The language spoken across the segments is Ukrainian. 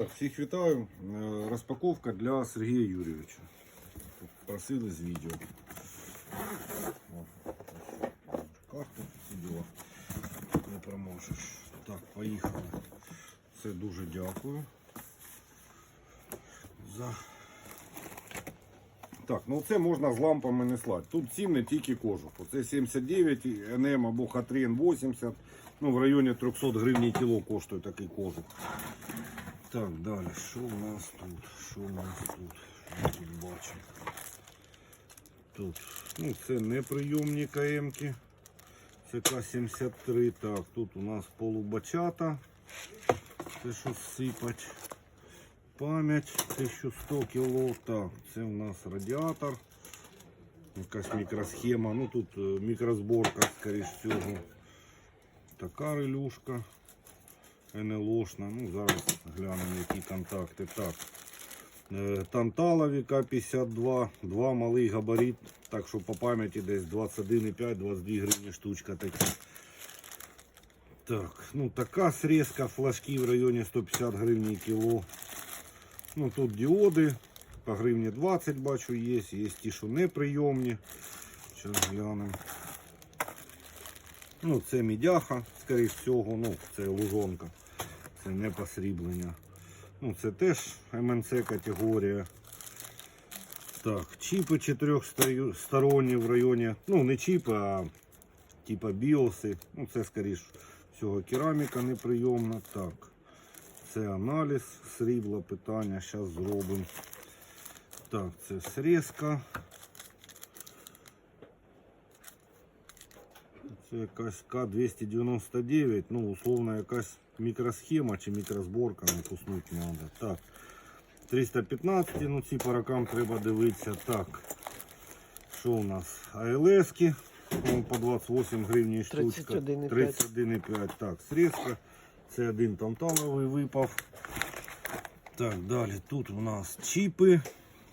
Всіх вітаю. Е, Розпаковка для Сергія Юрійовича. Просили з відео. О, Карту всі. Не проможеш. Так, поїхали. Це дуже дякую. За... Так, ну це можна з лампами не слати. Тут ціни тільки кожух. Оце 79 НМ або Х3 Н80. Ну, в районі 300 гривень кіло коштує такий кожух. Так, далі, що у нас тут? Що у нас тут? Я тут бачу? Тут, ну це не прийомні КМки. Це К-73. Так, тут у нас полубачата. Це що сипать. Пам'ять 1100 кг. Так, це у нас радіатор. Якась мікросхема. Ну тут е, мікрозборка, скоріш всього. Така релюшка. НЛОшна. Ну, зараз глянемо, які контакти. Так. Танталові К-52, два малий габарит, так що по пам'яті десь 21,5-22 гривні штучка такі. Так, ну така срезка флажки в районі 150 гривень кіло. Ну тут діоди по гривні 20 бачу є, є ті, що неприйомні. Зараз глянемо. Ну, це мідяха, скоріш всього, ну, це лужонка. Це не посріблення. Ну, це теж МНЦ категорія. Так, чіпи чотирьохсторонні в районі. Ну, не чіпи, а типа біоси. Ну, це скоріш всього кераміка неприйомна. Так. Це аналіз срібла питання. Зараз зробимо. Так, це срезка. Це якась К-299, ну, условно, якась мікросхема чи мікрозборка, не куснуть треба. Так. 315, ну ці по рокам треба дивитися. Так. Що у нас? АЛСки. ну, По 28 гривень штучка. 31,5. 31,5. Так, срезка. Це один тантановий випав. Так, далі тут у нас чіпи.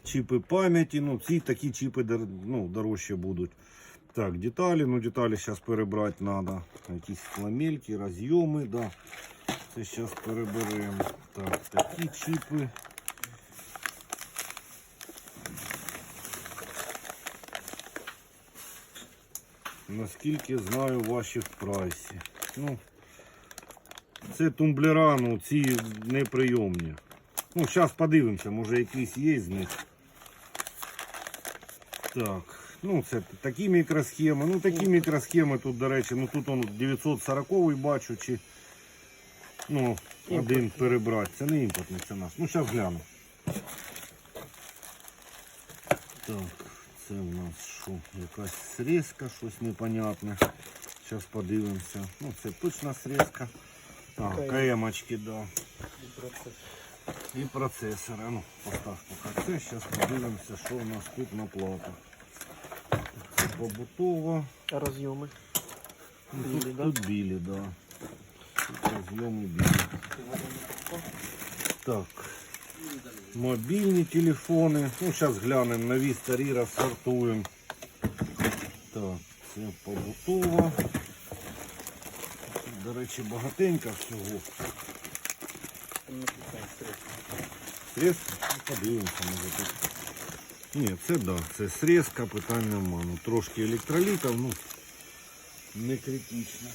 Чіпи пам'яті. Ну, ці такі чіпи ну, дорожче будуть. Так, деталі. Ну, деталі зараз перебрати треба. Якісь ламельки, розйоми, да. Це зараз переберемо. Так, такі чіпи. Наскільки знаю ваші в прайсі. Ну, це тумблера, ну ці неприйомні. Ну, зараз подивимося, може якийсь є з них. Так, ну це такі мікросхеми. Ну такі мікросхеми тут, до речі, ну тут он 940 бачу, чи ну, один перебрати. Це не імпортний, це наш. Ну, зараз гляну. Так, це у нас що? Якась срезка, щось непонятне. Зараз подивимося. Ну, це точно срезка. А, КМ-очки, да. І процесори. Ну, постав поки це. Зараз подивимося, що у нас тут на платах. А розйоми? Ну, Білі, тут, да? тут білі, да. Тут розйоми білі. Так. Мобільні телефони. Ну, зараз глянемо, нові старі розсортуємо. Так, це побутова. Тут, До речі, багатенько всього. Срезка? Ну, подивимося, може тут. Ні, це да, це срезка, питань нема. Ну, трошки електролітів, ну не критично.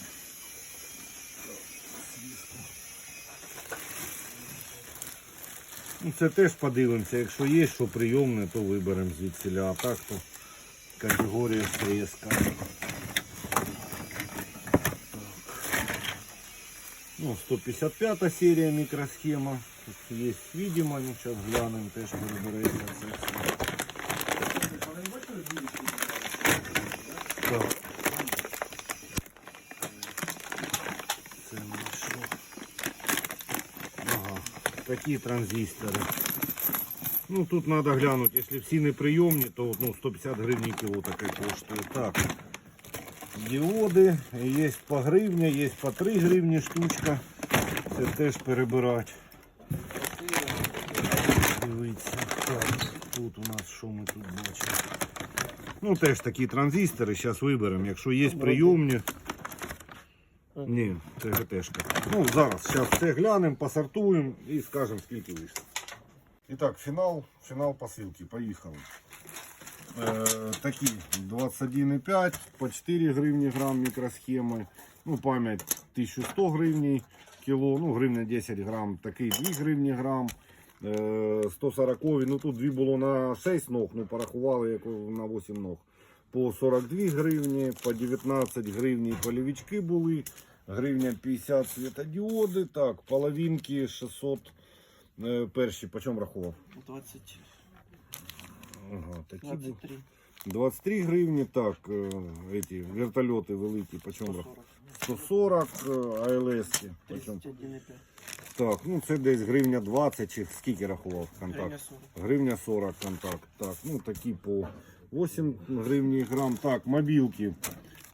Ну, це теж подивимося. Якщо є що прийомне, то виберемо звідсіля. А так то категорія срезка. Ну, 155 серія мікросхема. Тут є видимо, ну, зараз глянемо, теж перебереться це. Так. Це що? Ага, такі транзистори. Ну тут треба глянути, якщо всі неприйомні, то ну, 150 гривень кіло таке коштує. Так. Діоди, є по гривні, є по 3 гривні штучка. Це теж перебирати. Дивіться. Так, тут у нас що ми тут бачимо? Ну теж такі транзистори, зараз виберемо. Якщо є прийомні, Ні, це ГТшка. Ну, зараз, зараз все глянемо, посортуємо і скажемо, скільки вийшло. І так, фінал, фінал посилки. Поїхали. Е, такі 21,5 по 4 гривні грам мікросхеми. Ну, пам'ять 1100 гривень кіло, ну, гривня 10 грам, такий 2 гривні грам. Е, 140, ну тут дві було на 6 ног, ну порахували як на 8 ног. По 42 гривні, по 19 гривні полівічки були, гривня 50 світодіоди, так, половинки 600 е, перші, по чому рахував? 20, Ага, такі 23, 23 гривні, так, е, эти вертольоти великі, по чому рахував? 140, 140 е, АЛС. По чому? 31,5, Так, ну це десь гривня 20 чи скільки рахував контакт? гривня 40. Гривня 40 контакт. Так, ну такі по 8 гривні грам. Так, мобілки.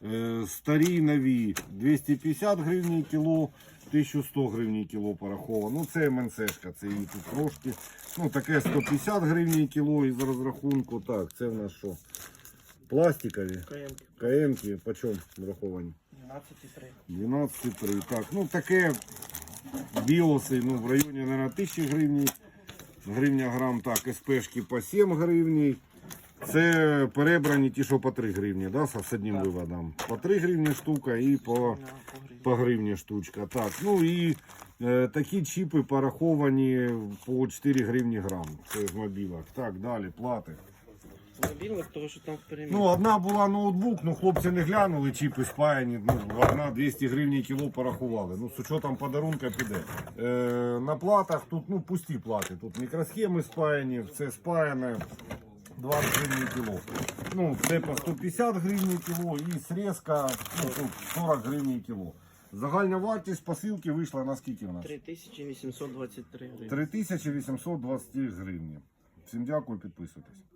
Е, старі нові 250 гривень кіло, 1100 гривень кіло пораховано. Ну це МНСшка, це її тут трошки. Ну таке 150 гривень кіло із розрахунку. Так, це в нас що? Пластикові. КМ КМки, по чому враховані? 12,3. 12,3. Так, ну таке біоси, ну в районі, наверное, 1000 гривень. Гривня грам, так, СПшки по 7 гривень. Це перебрані ті, що по 3 гривні, да, з одним Так. виводом. По 3 гривні штука і по, по гривні штучка. Так, ну і е, такі чіпи пораховані по 4 гривні грам. Це з мобілок. Так, далі, плати. Мобільник, тому що там переміг. Ну, одна була ноутбук, ну хлопці не глянули, чіпи спаяні, ну, одна 200 гривень кіло порахували. Ну, з учетом подарунка піде. Е, на платах тут ну, пусті плати. Тут мікросхеми спаяні, все спаяне 20 гривень кіло. Ну, це по 150 гривень кіло і срезка ну, тут 40 гривень кіло. Загальна вартість посилки вийшла на скільки у нас? 3823 гривні. 3823 гривні. Всім дякую, підписуйтесь.